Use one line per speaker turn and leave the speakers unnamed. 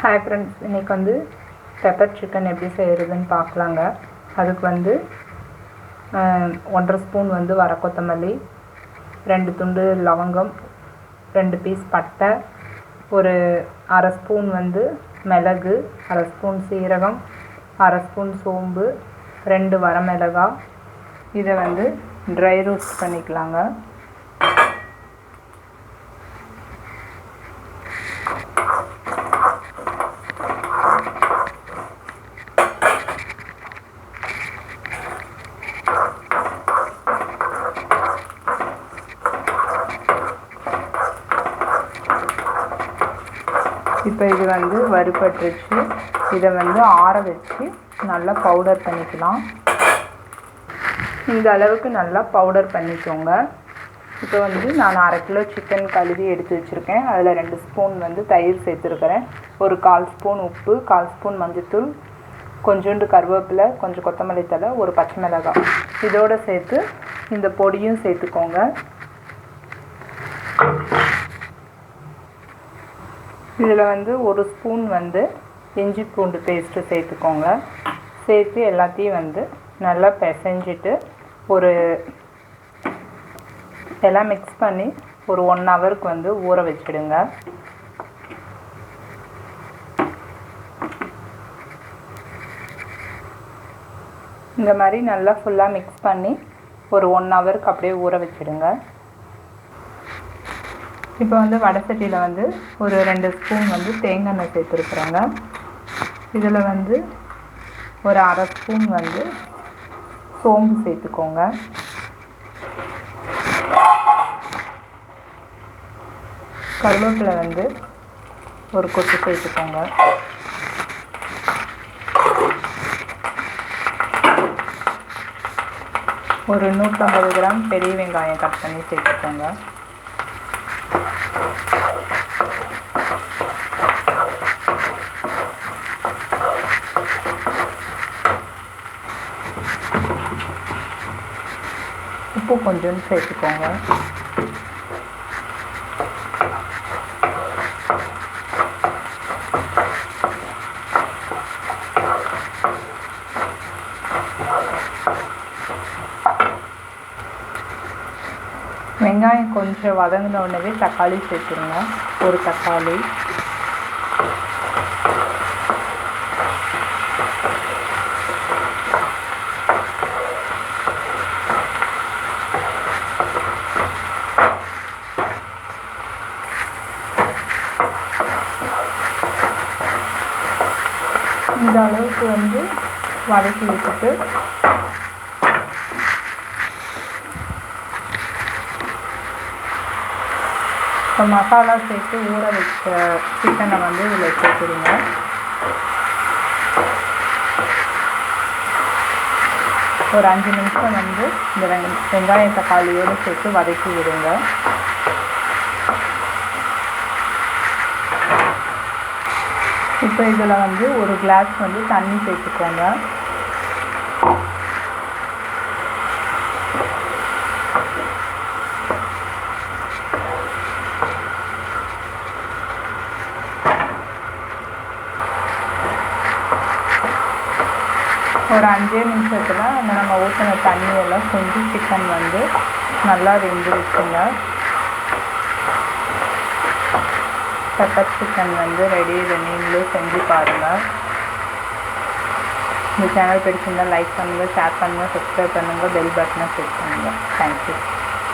Hi friends இன்றைக்கி வந்து pepper chicken எப்படி செய்கிறதுன்னு பார்க்கலாங்க. அதுக்கு வந்து ஒன்றரை ஸ்பூன் வந்து வர கொத்தமல்லி ரெண்டு துண்டு லவங்கம் ரெண்டு பீஸ் பட்டை ஒரு அரை ஸ்பூன் வந்து மிளகு அரை ஸ்பூன் சீரகம் அரை ஸ்பூன் சோம்பு ரெண்டு வரமிளகா இதை வந்து ட்ரை ரோஸ்ட் பண்ணிக்கலாங்க. இப்போ இது வந்து வறுபட்டுருச்சு. இதை வந்து ஆற வச்சு நல்லா பவுடர் பண்ணிக்கலாம். இந்த அளவுக்கு நல்லா பவுடர் பண்ணிக்கோங்க. இப்போ வந்து நான் அரை கிலோ சிக்கன் கழுவி எடுத்து வச்சுருக்கேன். அதில் ரெண்டு ஸ்பூன் வந்து தயிர் சேர்த்துருக்கிறேன். ஒரு கால் ஸ்பூன் உப்பு கால் ஸ்பூன் மஞ்சத்தூள் கொஞ்சோண்டு கருவேப்பிலை கொஞ்சம் கொத்தமல்லி தழை ஒரு பச்சை மிளகாய். இதோடு சேர்த்து இந்த பொடியும் சேர்த்துக்கோங்க. இதில் வந்து ஒரு ஸ்பூன் வந்து இஞ்சி பூண்டு பேஸ்ட்டு சேர்த்துக்கோங்க. சேர்த்து எல்லாத்தையும் வந்து நல்லா பிசைஞ்சிட்டு ஒரு எல்லாம் மிக்ஸ் பண்ணி ஒரு ஒன் ஹவருக்கு வந்து ஊற வச்சிடுங்க. இந்த மாதிரி நல்லா ஃபுல்லாக மிக்ஸ் பண்ணி ஒரு ஒன் ஹவருக்கு அப்படியே ஊற வச்சிடுங்க. இப்போ வந்து வடை சட்டியில் வந்து ஒரு ரெண்டு ஸ்பூன் வந்து தேங்காய் எண்ணெய் சேர்த்துருக்குறோங்க. இதில் வந்து ஒரு அரை ஸ்பூன் வந்து சோம்பு சேர்த்துக்கோங்க. கருவேப்பிலை வந்து ஒரு கொத்து சேர்த்துக்கோங்க. ஒரு நூற்றம்பது கிராம் பெரிய வெங்காயம் கட் பண்ணி சேர்த்துக்கோங்க. உப்பு கொஞ்சம் சேர்த்துக்கோங்க. வெங்காயம் கொஞ்சம் வதங்கின உடனே தக்காளி சேர்த்துருங்க. ஒரு தக்காளி. இந்த அளவுக்கு வந்து வதக்கி விட்டுட்டு இப்போ மசாலா சேர்த்து ஊற வச்ச சிக்கனை வந்து இதில் சேர்த்துருங்க ஒரு அஞ்சு நிமிஷம் வந்து இந்த வெங்க வெங்காய தக்காளியோடு சேர்த்து வதக்கி விடுங்க. இப்போ இதில் வந்து ஒரு கிளாஸ் வந்து தண்ணி சேர்த்துக்கோங்க. ஒரு அஞ்சே நிமிஷத்தில் அந்த நம்ம ஊற்றின தண்ணியெல்லாம் கொஞ்சம் சிக்கன் வந்து நல்லா வெந்துருச்சுங்க. பெப்பர் சிக்கன் வந்து ரெடி இதை நீங்களும் செஞ்சு பாருங்கள் இந்த சேனல் பிடிச்சிருந்தால் லைக் பண்ணுங்கள் ஷேர் பண்ணுங்கள் சப்ஸ்கிரைப் பண்ணுங்கள் பெல் பட்டனை கிளிக் பண்ணுங்கள் தேங்க்யூ